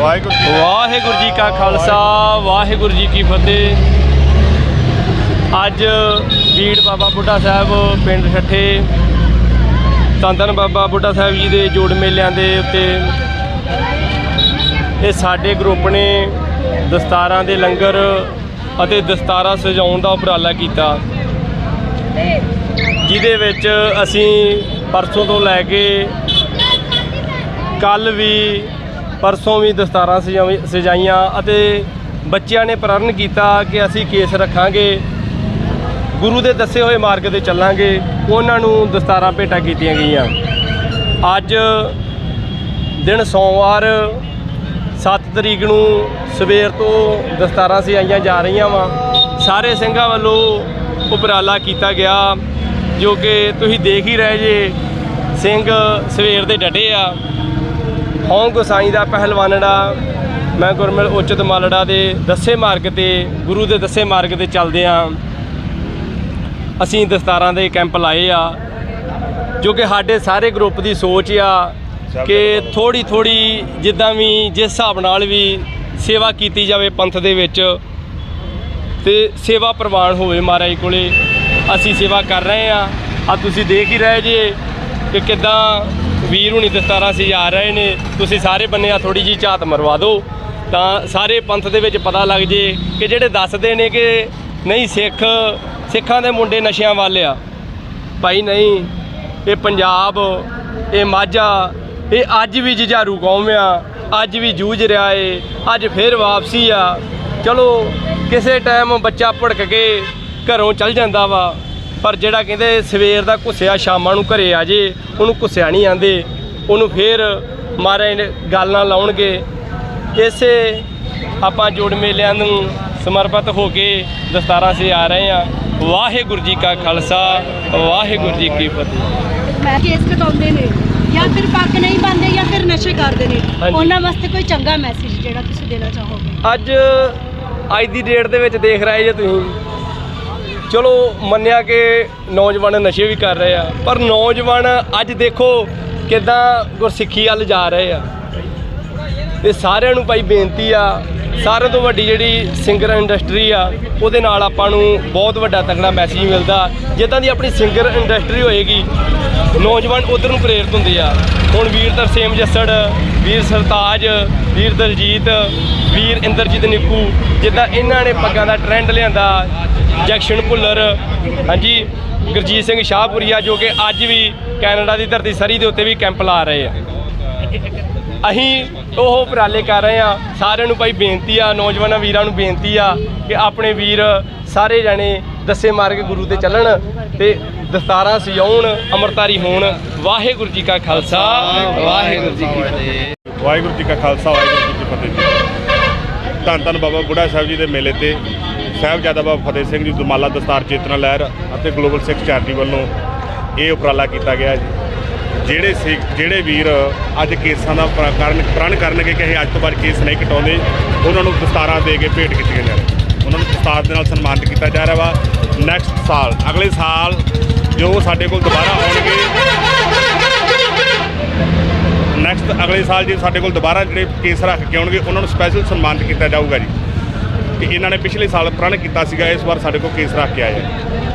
ਵਾਹਿਗੁਰੂ ਜੀ ਵਾਹਿਗੁਰੂ ਜੀ ਕਾ ਖਾਲਸਾ ਵਾਹਿਗੁਰੂ ਜੀ ਕੀ ਫਤਿਹ। ਅੱਜ ਬੀੜ ਬਾਬਾ ਬੁੱਢਾ ਸਾਹਿਬ ਪਿੰਡ ਠੱਠੇ ਧੰਨ ਬਾਬਾ ਬੁੱਢਾ ਸਾਹਿਬ ਜੀ ਦੇ ਜੋੜ ਮੇਲਿਆਂ ਦੇ ਉੱਤੇ ਇਹ ਸਾਡੇ ਗਰੁੱਪ ਨੇ ਦਸਤਾਰਾਂ ਦੇ ਲੰਗਰ ਅਤੇ ਦਸਤਾਰਾਂ ਸਜਾਉਣ ਦਾ ਉਪਰਾਲਾ ਕੀਤਾ। ਜਿਹਦੇ ਵਿੱਚ ਅਸੀਂ ਪਰਸੋਂ ਤੋਂ ਲੈ ਕੇ ਕੱਲ ਵੀ ਪਰਸੋਂ ਵੀ ਦਸਤਾਰਾਂ ਸਜਾਵੀ- ਸਜਾਈਆਂ ਅਤੇ ਬੱਚਿਆਂ ਨੇ ਪ੍ਰਣ ਕੀਤਾ ਕਿ ਅਸੀਂ ਕੇਸ ਰੱਖਾਂਗੇ। ਗੁਰੂ ਦੇ ਦੱਸੇ ਹੋਏ ਮਾਰਗ ਤੇ ਚੱਲਾਂਗੇ। ਉਹਨਾਂ ਨੂੰ ਦਸਤਾਰਾਂ ਭੇਟਾ ਕੀਤੀਆਂ ਗਈਆਂ। ਅੱਜ ਦਿਨ ਸੋਮਵਾਰ 7 ਤਰੀਕ ਨੂੰ ਸਵੇਰ ਤੋਂ ਦਸਤਾਰਾਂ ਸਜਾਈਆਂ ਜਾ ਰਹੀਆਂ ਵਾ। ਸਾਰੇ ਸਿੰਘਾਂ ਵੱਲੋਂ ਉਪਰਾਲਾ ਕੀਤਾ ਗਿਆ, ਜੋ ਕਿ ਤੁਸੀਂ ਦੇਖ ਹੀ ਰਹੇ ਜੇ। ਸਿੰਘ ਸਵੇਰ ਦੇ ਡਟੇ ਆ। ਹੌਂ ਗੋਸਾਈ ਦਾ ਪਹਿਲਵਾਨੜਾ ਮੈਂ ਗੁਰਮਿਲ ਉਚਿਤ ਮਾਲੜਾ ਦੇ ਦੱਸੇ ਮਾਰਗ ਤੇ ਗੁਰੂ ਦੇ ਦੱਸੇ ਮਾਰਗ ਤੇ ਚੱਲਦੇ ਆ। ਅਸੀਂ ਦਸਤਾਰਾਂ ਦੇ ਕੈਂਪ ਲਾਏ ਆ ਜੋ ਕਿ ਸਾਡੇ ਸਾਰੇ ਗਰੁੱਪ ਦੀ ਸੋਚ ਆ ਕਿ ਥੋੜੀ ਥੋੜੀ ਜਿੱਦਾਂ ਵੀ ਜਿਸ ਹਿਸਾਬ ਨਾਲ ਵੀ ਸੇਵਾ ਕੀਤੀ ਜਾਵੇ ਪੰਥ ਦੇ ਵਿੱਚ ਤੇ ਸੇਵਾ ਪ੍ਰਵਾਨ ਹੋਵੇ ਮਹਾਰਾਜ ਕੋਲੇ। ਅਸੀਂ ਸੇਵਾ ਕਰ ਰਹੇ ਆ। ਆ ਤੁਸੀਂ ਦੇਖ ਹੀ ਰਹੇ ਜੇ ਕਿ ਕਿਦਾਂ ਵੀਰ ਹੁਣੀ ਦਸਤਾਰਾਂ ਸਜਾ ਰਹੇ ਨੇ। ਤੁਸੀਂ ਸਾਰੇ ਬੰਨੇ ਆ ਥੋੜੀ ਜੀ ਝਾਤ ਮਰਵਾ ਦਿਓ। ਤਾਂ ਸਾਰੇ ਪੰਥ ਦੇ ਵਿੱਚ ਪਤਾ ਲੱਗ ਜੇ ਕਿ ਜਿਹੜੇ ਦੱਸਦੇ ਨੇ ਕਿ ਨਹੀਂ, ਸਿੱਖ, ਸਿੱਖਾਂ ਦੇ ਮੁੰਡੇ ਨਸ਼ਿਆਂ ਵਾਲੇ ਆ। ਭਾਈ ਨਹੀਂ, ਇਹ ਪੰਜਾਬ, ਇਹ ਮਾਝਾ, ਇਹ ਅੱਜ ਵੀ ਜੁਝਾਰੂ ਕੌਮ ਆ। ਅੱਜ ਵੀ ਜੂਝ ਰਿਹਾ ਏ। ਅੱਜ ਫਿਰ ਵਾਪਸੀ ਆ। ਚਲੋ, ਕਿਸੇ ਟਾਈਮ ਬੱਚਾ ਭੜਕ ਕੇ ਘਰੋਂ ਚੱਲ ਜਾਂਦਾ ਵਾ। ਪਰ ਜਿਹੜਾ ਕਹਿੰਦੇ ਸਵੇਰ ਦਾ ਘੁੱਸਿਆ ਸ਼ਾਮਾਂ ਨੂੰ ਘਰੇ ਆ ਜੇ ਉਹਨੂੰ ਘੁੱਸਿਆ ਨਹੀਂ ਆਂਦੇ ਉਹਨੂੰ ਫੇਰ ਮਾਰੇ ਨੇ ਗੱਲ ਨਾਲ ਲਾਉਣਗੇ। ਇਸੇ ਆਪਾਂ ਜੋੜ ਮੇਲਿਆਂ ਨੂੰ ਸਮਰਪਿਤ ਹੋ ਕੇ ਦਸਤਾਰਾਂ ਸੇ ਆ ਰਹੇ ਆ ਵਾਹਿਗੁਰੂ ਜੀ ਕਾ ਖਾਲਸਾ ਵਾਹਿਗੁਰੂ ਜੀ ਕੀ ਫਤਿਹ। ਮੈਂ ਕੇਸ ਕਟਾਉਂਦੇ ਨੇ ਜਾਂ ਫਿਰ ਪੱਗ ਨਹੀਂ ਬੰਨਦੇ ਜਾਂ ਫਿਰ ਨਸ਼ੇ ਕਰਦੇ ਨੇ। ਉਹਨਾਂ ਵਾਸਤੇ ਕੋਈ ਚੰਗਾ ਮੈਸੇਜ ਜਿਹੜਾ ਤੁਸੀਂ ਦੇਣਾ ਚਾਹੋਗੇ? ਅੱਜ ਅੱਜ ਦੀ ਡੇਟ ਦੇ ਵਿੱਚ ਦੇਖ ਰਹੇ ਜੇ ਤੁਸੀਂ। ਚਲੋ, ਮੰਨਿਆ ਕਿ ਨੌਜਵਾਨ ਨਸ਼ੇ ਵੀ ਕਰ ਰਹੇ ਆ, ਪਰ ਨੌਜਵਾਨ ਅੱਜ ਦੇਖੋ ਕਿਦਾਂ ਗੁਰਸਿੱਖੀ ਵੱਲ ਜਾ ਰਹੇ ਆ। ਇਹ ਸਾਰਿਆਂ ਨੂੰ ਭਾਈ ਬੇਨਤੀ ਆ, ਸਾਰਿਆਂ ਤੋਂ ਵੱਡੀ ਜਿਹੜੀ ਸਿੰਗਰ ਇੰਡਸਟਰੀ ਆ, ਉਹਦੇ ਨਾਲ ਆਪਾਂ ਨੂੰ ਬਹੁਤ ਵੱਡਾ ਤਕੜਾ ਮੈਸੇਜ ਮਿਲਦਾ। ਜਿੱਦਾਂ ਦੀ ਆਪਣੀ ਸਿੰਗਰ ਇੰਡਸਟਰੀ ਹੋਏਗੀ, ਨੌਜਵਾਨ ਉਧਰ ਨੂੰ ਪ੍ਰੇਰਿਤ ਹੁੰਦੇ ਆ। ਹੁਣ ਵੀਰ ਤਰਸੇਮ ਜੱਸੜ, ਵੀਰ ਸਰਤਾਜ, ਵੀਰ ਦਲਜੀਤ, ਵੀਰ ਇੰਦਰਜੀਤ ਨਿੱਕੂ, ਜਿੱਦਾਂ ਇਹਨਾਂ ਨੇ ਪੱਗਾਂ ਦਾ ਟ੍ਰੈਂਡ ਲਿਆਂਦਾ ਜੈਕਸ਼ਨ ਭੁੱਲਰ, ਹਾਂਜੀ, ਗੁਰਜੀਤ ਸਿੰਘ ਸ਼ਾਹਪੁਰੀਆ, ਜੋ ਕਿ ਅੱਜ ਵੀ ਕੈਨੇਡਾ ਦੀ ਧਰਤੀ ਸਰੀ ਦੇ ਉੱਤੇ ਵੀ ਕੈਂਪ ਲਾ ਰਹੇ ਆ। ਅਸੀਂ ਉਹ ਉਪਰਾਲੇ ਕਰ ਰਹੇ ਆ ਸਾਰਿਆਂ ਨੂੰ ਭਾਈ ਬੇਨਤੀ ਆ, ਨੌਜਵਾਨਾਂ ਵੀਰਾਂ ਨੂੰ ਬੇਨਤੀ ਆ ਕਿ ਆਪਣੇ ਵੀਰ ਸਾਰੇ ਜਣੇ ਦੱਸੇ ਮਾਰਗ ਗੁਰੂ ਤੇ ਚੱਲਣ ਤੇ ਦਸਤਾਰਾਂ ਸਜਾਉਣ ਅਮਰਤਾਰੀ ਹੋਣ। ਵਾਹਿਗੁਰੂ ਜੀ ਕਾ ਖਾਲਸਾ, ਵਾਹਿਗੁਰੂ ਜੀ ਕੀ ਫਤਿਹ। ਵਾਹਿਗੁਰੂ ਜੀ ਕਾ ਖਾਲਸਾ, ਵਾਹਿਗੁਰੂ ਜੀ ਕੀ ਫਤਿਹ ਧੰਨ ਧੰਨ ਬਾਬਾ ਬੁੱਢਾ ਸਾਹਿਬ ਜੀ ਦੇ ਮੇਲੇ ਤੇ ਸਾਹਿਬਜ਼ਾਦਾ ਬਾਬਾ ਫਤਿਹ ਸਿੰਘ ਜੀ ਦੁਮਾਲਾ ਦਸਤਾਰ ਚੇਤਨਾ ਲਹਿਰ ਅਤੇ ਗਲੋਬਲ ਸਿੱਖ ਚੈਰਿਟੀ ਵੱਲੋਂ ਇਹ ਉਪਰਾਲਾ ਕੀਤਾ ਗਿਆ ਜੀ। ਜਿਹੜੇ ਸਿੱਖ ਜਿਹੜੇ ਵੀਰ ਅੱਜ ਕੇਸਾਂ ਦਾ ਪ੍ਰ- ਕਰਨ ਪ੍ਰਣ ਕਰਨਗੇ ਕਿ ਅਸੀਂ ਅੱਜ ਤੋਂ ਬਾਅਦ ਕੇਸ ਨਹੀਂ ਕਟਾਉਂਦੇ, ਉਹਨਾਂ ਨੂੰ ਦਸਤਾਰਾਂ ਦੇ ਕੇ ਭੇਟ ਕੀਤੀਆਂ ਜਾ ਰਹੀਆਂ। ਉਹਨਾਂ ਨੂੰ ਦਸਤਾਰ ਦੇ ਨਾਲ ਸਨਮਾਨਿਤ ਕੀਤਾ ਜਾ ਰਿਹਾ ਵਾ। ਨੈਕਸਟ ਸਾਲ, ਅਗਲੇ ਸਾਲ ਜੋ ਸਾਡੇ ਕੋਲ ਦੁਬਾਰਾ ਆਉਣਗੇ ਨੈਕਸਟ ਅਗਲੇ ਸਾਲ ਜੇ ਸਾਡੇ ਕੋਲ ਦੁਬਾਰਾ ਜਿਹੜੇ ਕੇਸ ਰੱਖ ਕੇ ਆਉਣਗੇ, ਉਹਨਾਂ ਨੂੰ ਸਪੈਸ਼ਲ ਸਨਮਾਨਿਤ ਕੀਤਾ ਜਾਊਗਾ ਜੀ। ਕਿ ਇਹਨਾਂ ਨੇ ਪਿਛਲੇ ਸਾਲ ਪ੍ਰਣ ਕੀਤਾ ਸੀਗਾ, ਇਸ ਵਾਰ ਸਾਡੇ ਕੋਲ ਕੇਸ ਰੱਖ ਕੇ ਆਏ